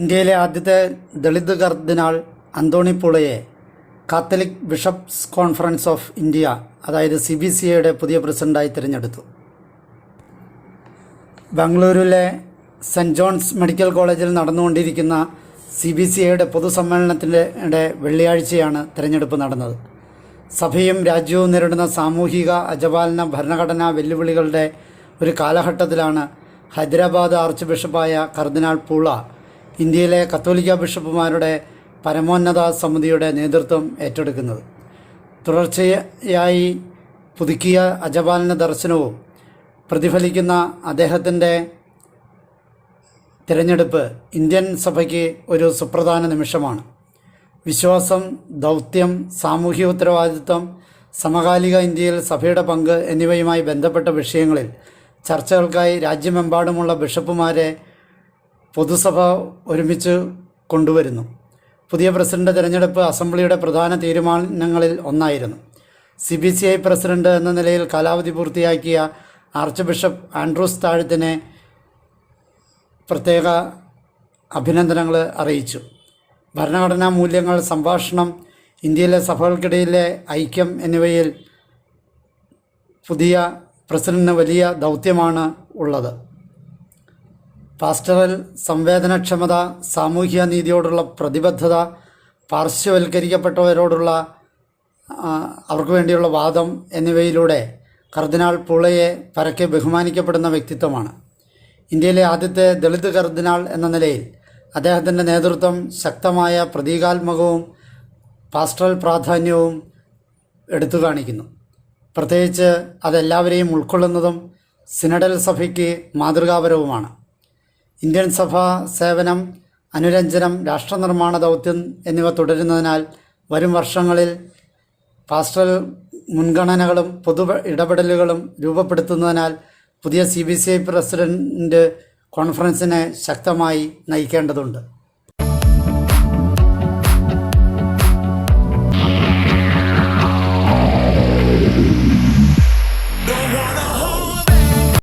ഇന്ത്യയിലെ ആദ്യത്തെ ദളിത് കർദിനാൾ Anthony പുളയെ Catholic Bishops Conference of India അതായത് സി ബി സി ഐയുടെ പുതിയ പ്രസിഡന്റായി തിരഞ്ഞെടുത്തു. ബംഗളൂരുവിലെ സെന്റ് ജോൺസ് മെഡിക്കൽ കോളേജിൽ നടന്നുകൊണ്ടിരിക്കുന്ന സി ബി സി ഐയുടെ പൊതുസമ്മേളനത്തിന്റെ വെള്ളിയാഴ്ചയാണ് തിരഞ്ഞെടുപ്പ് നടന്നത്. സഭയും രാജ്യവും നേരിടുന്ന സാമൂഹിക അജപാലന ഭരണഘടനാ വെല്ലുവിളികളുടെ ഒരു കാലഘട്ടത്തിലാണ് ഹൈദരാബാദ് ആർച്ച് ബിഷപ്പായ കർദിനാൾ പൂള ഇന്ത്യയിലെ കത്തോലിക്ക ബിഷപ്പുമാരുടെ പരമോന്നത സമിതിയുടെ നേതൃത്വം ഏറ്റെടുക്കുന്നത്. തുടർച്ചയായി പുതുക്കിയ അജപാലന ദർശനവും പ്രതിഫലിക്കുന്ന അദ്ദേഹത്തിന്റെ തിരഞ്ഞെടുപ്പ് ഇന്ത്യൻ സഭയ്ക്ക് ഒരു സുപ്രധാന നിമിഷമാണ്. വിശ്വാസം ദൗത്യം സാമൂഹ്യ ഉത്തരവാദിത്വം സമകാലിക ഇന്ത്യയിൽ സഭയുടെ പങ്ക് എന്നിവയുമായി ബന്ധപ്പെട്ട വിഷയങ്ങളിൽ ചർച്ചകൾക്കായി രാജ്യമെമ്പാടുമുള്ള ബിഷപ്പുമാരെ പൊതുസഭ ഒരുമിച്ച് കൊണ്ടുവരുന്നു. പുതിയ പ്രസിഡന്റ് തിരഞ്ഞെടുപ്പ് അസംബ്ലിയുടെ പ്രധാന തീരുമാനങ്ങളിൽ ഒന്നായിരുന്നു. C B C I president എന്ന നിലയിൽ കാലാവധി പൂർത്തിയാക്കിയ ആർച്ച് ബിഷപ്പ് ആൻഡ്രൂസ് താഴത്തിനെ പ്രത്യേക അഭിനന്ദനങ്ങൾ അറിയിച്ചു. ഭരണഘടനാ മൂല്യങ്ങൾ സംഭാഷണം ഇന്ത്യയിലെ സഭകൾക്കിടയിലെ ഐക്യം എന്നിവയിൽ പുതിയ പ്രസിഡന്റിന് വലിയ ദൗത്യമാണ് ഉള്ളത്. പാസ്റ്ററൽ സംവേദനക്ഷമത സാമൂഹ്യ നീതിയോടുള്ള പ്രതിബദ്ധത പാർശ്വവൽക്കരിക്കപ്പെട്ടവരോടുള്ള അവർക്ക് വേണ്ടിയുള്ള വാദം എന്നിവയിലൂടെ കർദിനാൾ പുളയെ പരക്കെ ബഹുമാനിക്കപ്പെടുന്ന വ്യക്തിത്വമാണ്. ഇന്ത്യയിലെ ആദ്യത്തെ ദളിത് കർദിനാൾ എന്ന നിലയിൽ അദ്ദേഹത്തിന്റെ നേതൃത്വം ശക്തമായ പ്രതീകാത്മകവും പാസ്റ്ററൽ പ്രാധാന്യവും എടുത്തു കാണിക്കുന്നു. പ്രത്യേകിച്ച് അതെല്ലാവരെയും ഉൾക്കൊള്ളുന്നതും സിനഡൽ സഭയ്ക്ക് മാതൃകാപരവുമാണ്. ഇന്ത്യൻ സഭാ സേവനം അനുരഞ്ജനം രാഷ്ട്രനിർമ്മാണ ദൗത്യം എന്നിവ തുടരുന്നതിനാൽ വരും വർഷങ്ങളിൽ പാസ്റ്റൽ മുൻഗണനകളും പൊതു ഇടപെടലുകളും രൂപപ്പെടുത്തുന്നതിനാൽ പുതിയ C B C I president കോൺഫറൻസിനെ ശക്തമായി നയിക്കേണ്ടതുണ്ട്.